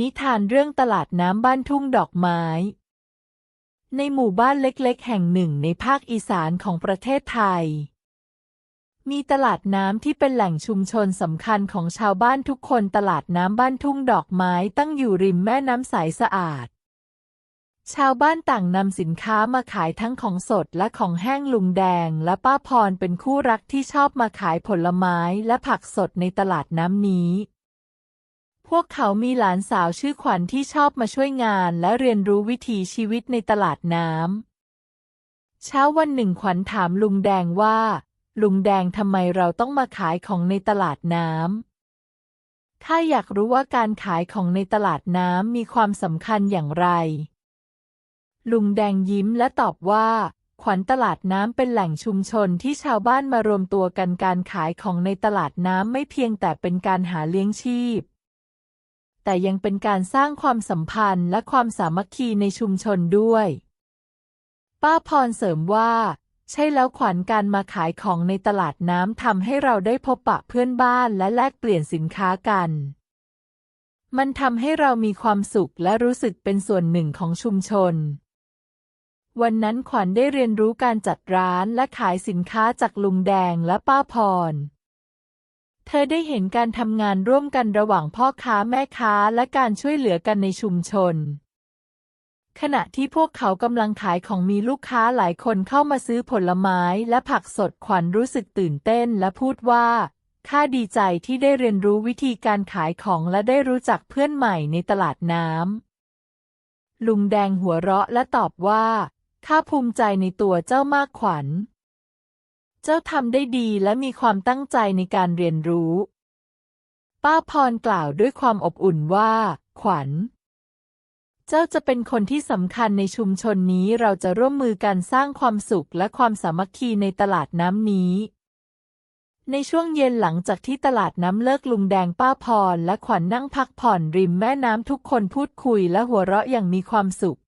นิทานเรื่องตลาดน้ำบ้านทุ่งดอกไม้ ในหมู่บ้านเล็กๆ แห่งหนึ่งในภาคอีสานของประเทศไทย มีตลาดน้ำที่เป็นแหล่งชุมชนสำคัญของชาวบ้านทุกคนตลาดน้ำบ้านทุ่งดอกไม้ตั้งอยู่ริมแม่น้ำใสสะอาด ชาวบ้านต่างนำสินค้ามาขายทั้งของสดและของแห้งลุงแดงและป้าพรเป็นคู่รักที่ชอบมาขายผลไม้และผักสดในตลาดน้ำนี้ พวกเขามีหลานสาวชื่อขวัญที่ชอบมาช่วยงานและเรียนรู้วิถีชีวิตในตลาดน้ำ เช้าวันหนึ่งขวัญถามลุงแดงว่า ลุงแดงทำไมเราต้องมาขายของในตลาดน้ำ ถ้าอยากรู้ว่าการขายของในตลาดน้ำมีความสำคัญอย่างไร ลุงแดงยิ้มและตอบว่า ขวัญตลาดน้ำเป็นแหล่งชุมชนที่ชาวบ้านมารวมตัวกันการขายของในตลาดน้ำไม่เพียงแต่เป็นการหาเลี้ยงชีพ แต่ยังเป็นการสร้างความสัมพันธ์และความสามัคคีในชุมชนด้วย ป้าพรเสริมว่า ใช่แล้วขวัญการมาขายของในตลาดน้ำทำให้เราได้พบปะเพื่อนบ้านและแลกเปลี่ยนสินค้ากัน มันทำให้เรามีความสุขและรู้สึกเป็นส่วนหนึ่งของชุมชน วันนั้นขวัญได้เรียนรู้การจัดร้านและขายสินค้าจากลุงแดงและป้าพร เธอได้เห็นการทำงานร่วมกันระหว่างพ่อค้าแม่ค้าและการช่วยเหลือกันในชุมชน ขณะที่พวกเขากำลังขายของมีลูกค้าหลายคนเข้ามาซื้อผลไม้และผักสดขวัญรู้สึกตื่นเต้นและพูดว่าข้าดีใจที่ได้เรียนรู้วิธีการขายของและได้รู้จักเพื่อนใหม่ในตลาดน้ำลุงแดงหัวเราะและตอบว่าข้าภูมิใจในตัวเจ้ามากขวัญ เจ้าทำได้ดีและมีความตั้งใจในการเรียนรู้ ป้าพรกล่าวด้วยความอบอุ่นว่า ขวัญ เจ้าจะเป็นคนที่สำคัญในชุมชนนี้เราจะร่วมมือกันสร้างความสุขและความสามัคคีในตลาดน้ำนี้ ในช่วงเย็นหลังจากที่ตลาดน้ำเลิกลุงแดงป้าพรและขวัญนั่งพักผ่อนริมแม่น้ำทุกคนพูดคุยและหัวเราะอย่างมีความสุข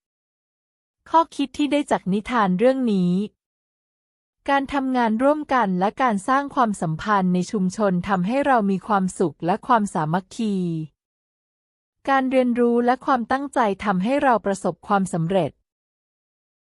ข้อคิดที่ได้จากนิทานเรื่องนี้ การทำงานร่วมกันและการสร้างความสัมพันธ์ในชุมชนทำให้เรามีความสุขและความสามัคคี การเรียนรู้และความตั้งใจทำให้เราประสบความสำเร็จ